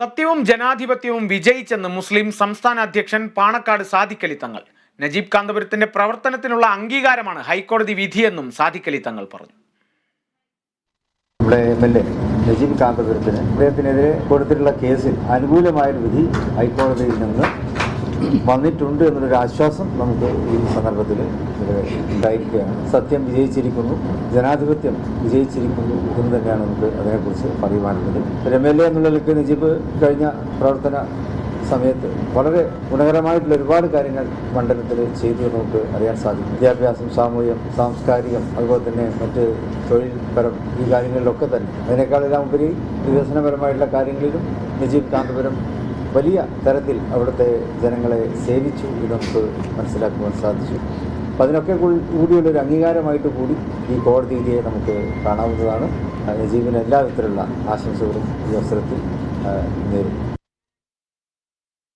സത്യവും ജനാധിപത്യവും വിജയിച്ചെന്ന് മുസ്ലിം സംസ്ഥാന അധ്യക്ഷൻ പാണക്കാട് സാദിഖലി തങ്ങൾ. നജീബ് കാന്തപുരത്തിന്റെ പ്രവർത്തനത്തിനുള്ള അംഗീകാരമാണ് ഹൈക്കോടതി വിധിയെന്നും സാദിഖലി തങ്ങൾ പറഞ്ഞു. നമ്മുടെ എം എൽ എ നജീബ് കാന്തപുരത്തിന് അദ്ദേഹത്തിനെതിരെ കൊടുത്തിട്ടുള്ള കേസിൽ അനുകൂലമായൊരു വിധി ഹൈക്കോടതിയിൽ നിന്ന് വന്നിട്ടുണ്ട് എന്നൊരു ആശ്വാസം നമുക്ക് ഈ സന്ദർഭത്തിൽ ഉണ്ടായിരിക്കുകയാണ്. സത്യം വിജയിച്ചിരിക്കുന്നു. ജനാധിപത്യം വിജയിച്ചിരിക്കുന്നു എന്ന് തന്നെയാണ് നമുക്ക് അതിനെക്കുറിച്ച് പറയുവാനുള്ളത്. എം എൽ എ എന്നുള്ള നിലയ്ക്ക് നജീബ് കഴിഞ്ഞ പ്രവർത്തന സമയത്ത് വളരെ ഗുണകരമായിട്ടുള്ള ഒരുപാട് കാര്യങ്ങൾ മണ്ഡലത്തിൽ ചെയ്തു നമുക്ക് അറിയാൻ സാധിക്കും. വിദ്യാഭ്യാസം സാമൂഹ്യം സാംസ്കാരികം അതുപോലെ തന്നെ മറ്റ് തൊഴിൽപരം ഈ കാര്യങ്ങളിലൊക്കെ തന്നെ. അതിനേക്കാളെല്ലാം ഉപരി വികസനപരമായിട്ടുള്ള കാര്യങ്ങളിലും നജീബ് കാന്തപുരം വലിയ തരത്തിൽ അവിടുത്തെ ജനങ്ങളെ സേവിച്ചു എന്ന് നമുക്ക് മനസ്സിലാക്കുവാൻ സാധിച്ചു. അപ്പം അതിനൊക്കെ കൂ- കൂടിയുള്ള ഒരു അംഗീകാരമായിട്ട് കൂടി ഈ കോടതി വിധിയെ നമുക്ക് കാണാവുന്നതാണ്. നജീബിന് എല്ലാ വിധത്തിലുള്ള ആശംസകളും ഈ അവസരത്തിൽ നേരിടും നേരും